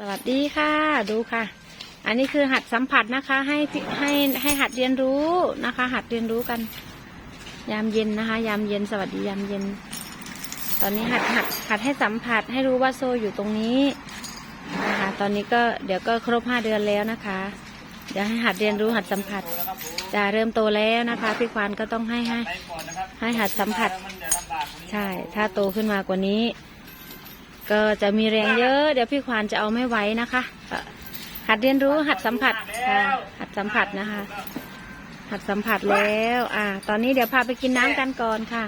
สวัสดีค่ะ ดูค่ะ อันนี้คือหัดสัมผัสนะคะ ให้ให้ให้หัดเรียนรู้นะคะ หัดเรียนรู้กัน ยามเย็นนะคะ ยามเย็นสวัสดียามเย็น ตอนนี้หัดหัดหัดให้สัมผัสให้รู้ว่าโซ่อยู่ตรงนี้นะคะ ตอนนี้ก็เดี๋ยวก็ครบห้าเดือนแล้วนะคะ เดี๋ยวให้หัดเรียนรู้หัดสัมผัสจะเริ่มโตแล้วนะคะพี่ควานก็ต้องให้ให้ให้หัดสัมผัส ใช่ ถ้าโตขึ้นมากว่านี้ ก็จะมีแรงเยอะ เดี๋ยวพี่ควานจะเอาไม่ไหวนะคะหัดเรียนรู้หัดสัมผัสค่ะหัดสัมผัสนะคะ หัดสัมผัสแล้ว อ่า ตอนนี้เดี๋ยวพาไปกินน้ำกันก่อนค่ะ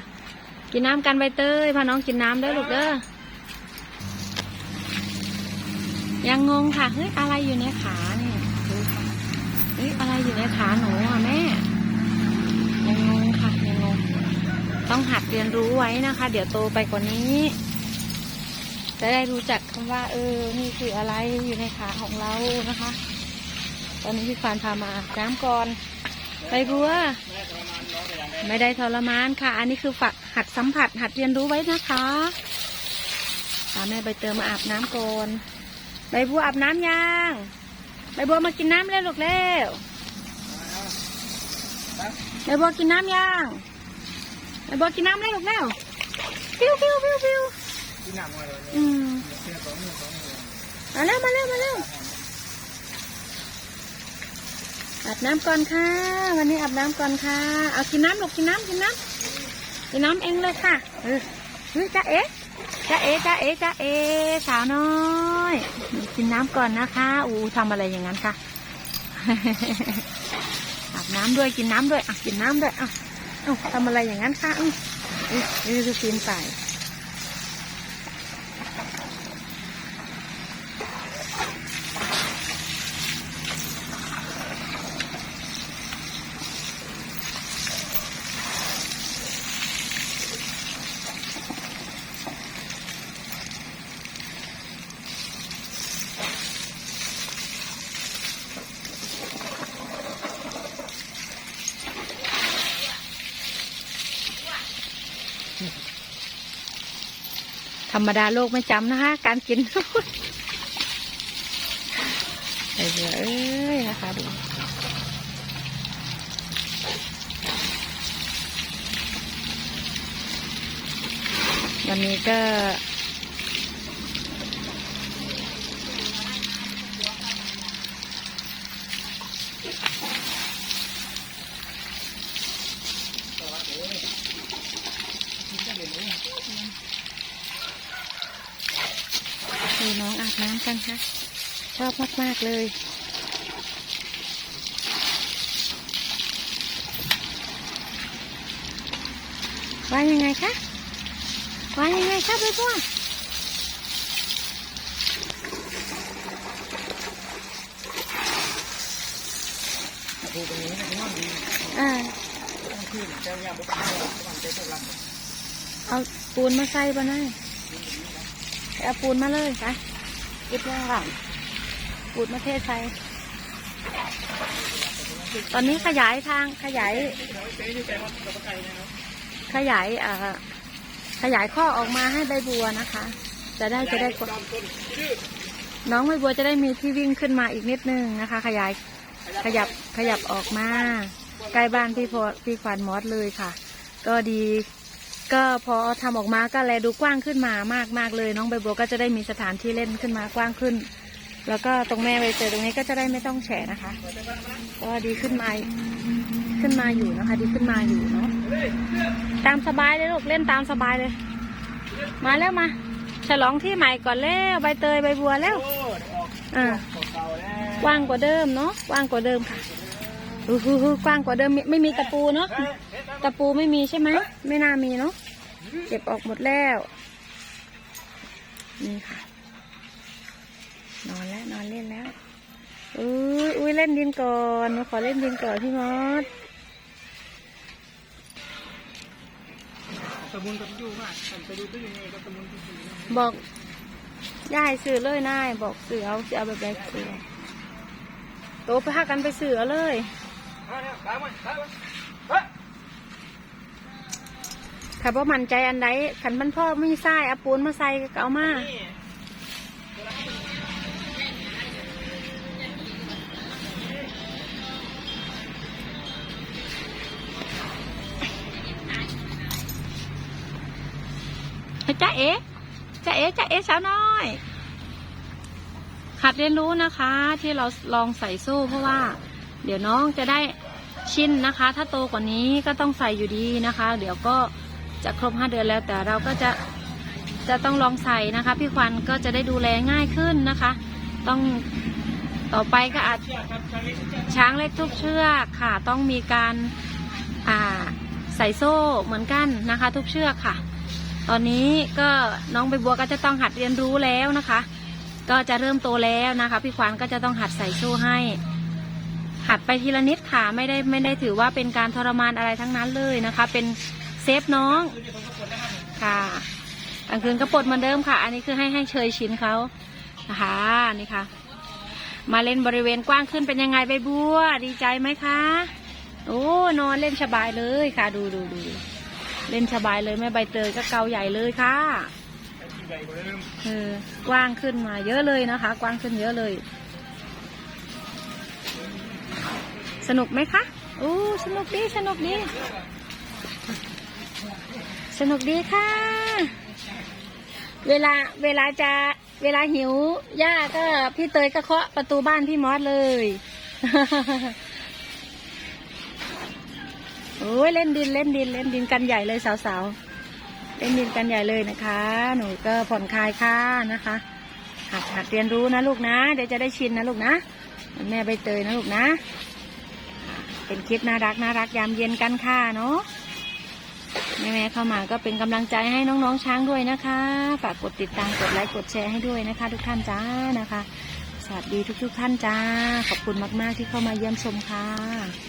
กินน้ำกันใบเตยพาน้องกินน้ำเด้อลูกเด้อยังงงค่ะเฮ้ยอะไรอยู่ในขาเนี่ยเฮ้ยอะไรอยู่ในขาหนูอะแม่ยังงงค่ะยังงงต้องหัดเรียนรู้ไว้นะคะ เดี๋ยวโตไปกว่านี้ จะได้รู้จักคำว่า เออ นี่คืออะไรอยู่ในขาของเรานะคะ ตอนนี้พี่ฟานพามาน้ำก่อนไปบัว ไม่ได้ทรมานค่ะ อันนี้คือฝักหัดสัมผัสหัดเรียนรู้ไว้นะคะพาแม่ใบเตยมาอาบน้ำก่อนใบบัวอาบน้ำยังใบบัวมากินน้ำแล้วลูกเร็วใบบัวกินน้ำยังใบบัวกินน้ำแล้วลูกเร็วปิ้วปิ้วปิ้วปิ้ว ที่หนักมาเลยอืมเสียสองมื่นสองมื่นมาเร็วมาเร็วมาเร็วอาบน้ำก่อนค่ะ วันนี้อาบน้ำก่อนค่ะ เอากินน้ำลูกกินน้ำกินน้ำกินน้ำเองเลยค่ะ เออเฮ้ยจ้าเอ๋จ้าเอ๋จ้าเอ๋จ้าเอ๋สาวน้อย กินน้ำก่อนนะคะอูทำอะไรอย่างนั้นค่ะอาบน้ำด้วยกินน้ำด้วยอะกินน้ำด้วยอะเอ้าทำอะไรอย่างนั้นค่ะอื้ออื้อนี่คือกินไป ธรรมดาโลกไม่จำนะคะ การกินเอ้ยอ้ยนะคะดูวันนี้ก็ น้องอาบน้ำกันค่ะ ชอบมาก ๆ เลย ว่ายังไงคะว่ายังไงคะใบบัวดูตรงนี้นะที่นี่ดีอ่าต้องขึ้นเจ้าย่าบุกมาระหว่างเจ้าพวกเราเอาปูนมาใส่บ่ได้ เอาปูนมาเลยค่ะยึดแล้วค่ะปูนมาเทใส่ตอนนี้ขยายทางขยาย ขยายอ่าขยายข้อออกมาให้ใบบัวนะคะ จะได้จะได้กดจอมต้นชื่อน้องใบบัวจะได้มีที่วิ่งขึ้นมาอีกนิดนึงนะคะ ขยายขยับขยับออกมา ใกล้บ้านพี่พอพี่ควานมอสเลยค่ะ ก็ดี ก็พอทำออกมาก็แลดูกว้างขึ้นมามากมากเลย น้องใบบัวก็จะได้มีสถานที่เล่นขึ้นมากว้างขึ้น แล้วก็ตรงแม่ใบเจอตรงนี้ก็จะได้ไม่ต้องแฉะนะคะ ก็ดีขึ้นมาขึ้นมาอยู่นะคะ ดีขึ้นมาอยู่เนาะตามสบายเลยลูกเล่นตามสบายเลย มาแล้วมา ฉลองที่ใหม่ก่อนแล้วใบเตยใบบัวแล้วอ่าเก่าแล้วกว้างกว่าเดิมเนาะกว้างกว่าเดิมค่ะ อือหือหือกว้างกว่าเดิมไม่ไม่มีตะปูเนาะตะปูไม่มีใช่ไหมไม่น่ามีเนาะเก็บออกหมดแล้ว นี่ค่ะ นอนแล้วนอนเล่นแล้วอุ้ยอุ้ยเล่นดินก่อนหนูขอเล่นดินก่อนพี่มอสตะมุนกับยู่มากไปดูตู้ยังไงก็ตะมุนที่สี่บอกยายซื้อเลยนายบอกซื้อเอาจะเอาแบบไหนซื้อเอโตไปหากันไปซื้อเลย ถ้าพ่อมั่นใจอันใดขันพันพ่อไม่ใส่อาปูนมาใส่ก็เอามาจ้าเอ๋จ้าเอ๋จ้าเอ๋สาวน้อยขัดเรียนรู้นะคะ ที่เราลองใส่สู้เพราะว่า เดี๋ยวน้องจะได้ชินนะคะ ถ้าโตกว่านี้ก็ต้องใส่อยู่ดีนะคะ เดี๋ยวก็จะครบห้าเดือนแล้วแต่เราก็จะจะต้องลองใส่นะคะ พี่ควันก็จะได้ดูแลง่ายขึ้นนะคะ ต้องต่อไปก็อาจช้างเล็กทุกเชือกค่ะ ต้องมีการอ่าใส่โซ่เหมือนกันนะคะ ทุกเชือกค่ะ ตอนนี้ก็น้องใบบัวก็จะต้องหัดเรียนรู้แล้วนะคะ ก็จะเริ่มโตแล้วนะคะ พี่ขวัญก็จะต้องหัดใส่โซ่ให้ หัดไปทีละนิดค่ะไม่ได้ไม่ได้ถือว่าเป็นการทรมานอะไรทั้งนั้นเลยนะคะ เป็นเซฟน้องคือจะต้องกดนะครับค่ะกลางคืนก็ปลดเหมือนเดิมค่ะ อันนี้คือให้ให้เชยชินเขานะคะนี่ค่ะ มาเล่นบริเวณกว้างขึ้นเป็นยังไงใบบัว ดีใจไหมคะโอ้นอนเล่นสบายเลยค่ะ ดูดูดูดูเล่นสบายเลยแม่ใบเตยก็เกาใหญ่เลยค่ะเออกว้างขึ้นมาเยอะเลยนะคะ กว้างขึ้นเยอะเลย สนุกไหมคะโอ้สนุกดี สนุกดี สนุกดีค่ะ เวลาเวลาจะเวลาหิวย่าก็พี่เตยก็เคาะประตูบ้านพี่มอสเลยโอ้ยเล่นดินเล่นดินเล่นดินกันใหญ่เลยสาวๆ เล่นดินกันใหญ่เลยนะคะ หนูก็ผ่อนคลายค่ะนะคะหัดหัดเรียนรู้นะลูกนะ เดี๋ยวจะได้ชินนะลูกนะแม่ใบเตยนะลูกนะ เป็นคลิปน่ารักน่ารักยามเย็นกันค่ะเนาะแม่ๆเข้ามาก็เป็นกำลังใจให้น้องๆช้างด้วยนะคะ ฝากกดติดตามกดไลค์กดแชร์ให้ด้วยนะคะ ทุกท่านจ้านะคะ สวัสดีทุกๆท่านจ้า ขอบคุณมากๆที่เข้ามาเยี่ยมชมค่ะ